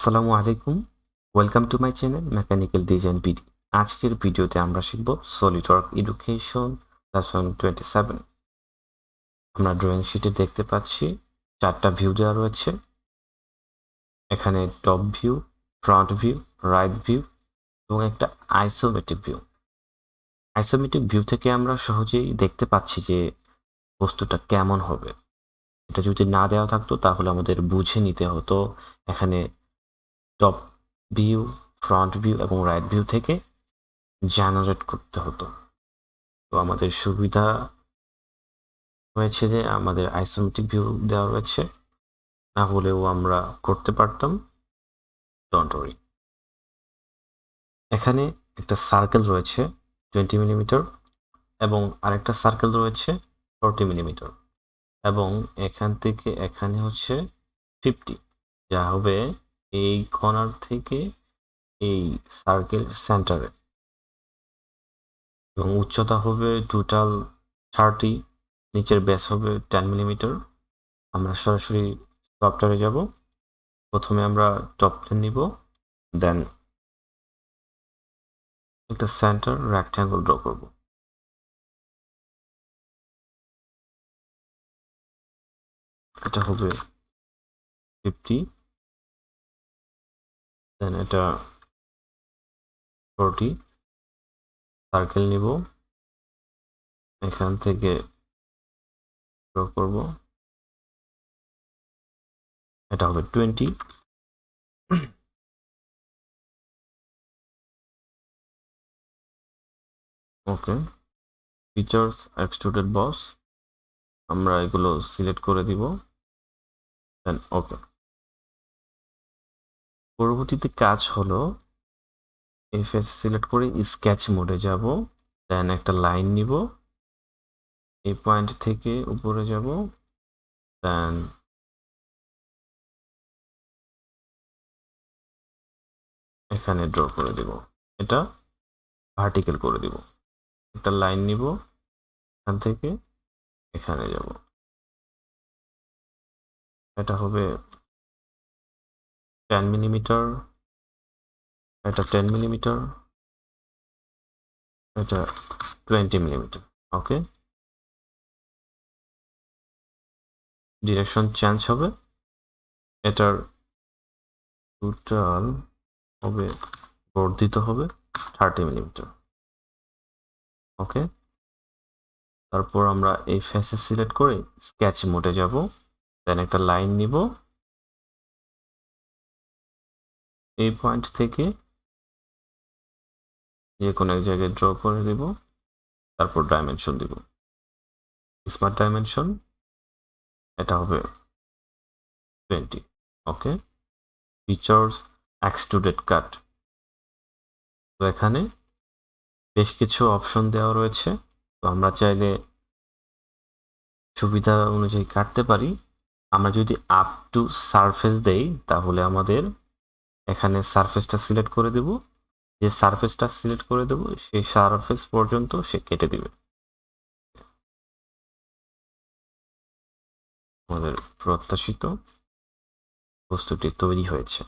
আসসালামু আলাইকুম। Welcome to my channel mechanical design BD আজকের ভিডিওতে আমরা শিখব SolidWorks education lesson twenty seven আমরা ড্রয়িং শিটে দেখতে পাচ্ছি, চারটা ভিউ দেওয়া রয়েছে। এখানে top view front view right view এবং একটা আইসোমেট্রিক ভিউ আইসোমেট্রিক ভিউ থেকে আমরা সহজেই দেখতে পাচ্ছি যে বস্তুটা কেমন হবে। এটা যদি না দেওয়া থাকতো তাহলে আমাদের বুঝে নিতে হতো। এখানে টপ ভিউ ফ্রন্ট ভিউ এবং রাইট ভিউ থেকে জেনারেট করতে হতো। তো আমাদের সুবিধা হয়েছে যে আমাদের আইসোমেট্রিক ভিউ দেওয়া রয়েছে না হলেও আমরা করতে পারতাম। ডন্ট এখানে একটা সার্কেল রয়েছে টোয়েন্টি মিলিমিটার এবং আরেকটা সার্কেল রয়েছে ফোরটি মিলিমিটার এবং এখান থেকে এখানে হচ্ছে ফিফটি যা হবে এই কর্নার থেকে এই সার্কেল সেন্টারে এবং উচ্চতা হবে টোটাল থার্টি নিচের ব্যাস হবে টেন মিলিমিটার আমরা সরাসরি সফটওয়্যারে যাব। প্রথমে আমরা টপ প্লেন নিব দেন একটা সেন্টার রেক্ট্যাঙ্গল ড্র করব। এটা হবে ফিফটি দেন এটা ফোরটি সার্কেল নিব। এখান থেকে ড্র করব। এটা হবে twenty okay features extruded boss আমরা এগুলো সিলেক্ট করে দিব। দেন ওকে পরবর্তীতে কাজ হলো এই ফেস সিলেক্ট করে স্কেচ মোডে যাব দেন একটা লাইন নিব, এই পয়েন্ট থেকে উপরে যাব দেন এখানে ড্র করে দেব, এটা ভার্টিক্যাল করে দিব, একটা লাইন নিব, এখান থেকে এখানে যাব। এটা হবে টেন মিলিমিটার এটা টেন মিলিমিটার এটা twenty millimetre okay direction change হবে, এটার টোটাল হবে, বর্ধিত হবে থার্টি মিলিমিটার ওকে তারপর আমরা এই ফেসে সিলেক্ট করে স্কেচ মোডে যাব দেন একটা লাইন নিব এই পয়েন্ট থেকে যে কোনো এক জায়গায় ড্র করে দিব, তারপর ডাইমেনশন দিব। স্মার্ট ডাইমেনশন এটা হবে twenty okay features extruded cut তো এখানে বেশ কিছু অপশন দেওয়া রয়েছে। তো আমরা চাইলে সুবিধা অনুযায়ী কাটতে পারি। আমরা যদি আপ টু সারফেস দেই, তাহলে আমাদের এখানে সারফেসটা সিলেক্ট করে দেব। যে সারফেসটা সিলেক্ট করে দেব, সেই সারফেস পর্যন্ত সে কেটে দিবে। আমাদের প্রত্যাশিত বস্তুটি তৈরি হয়েছে।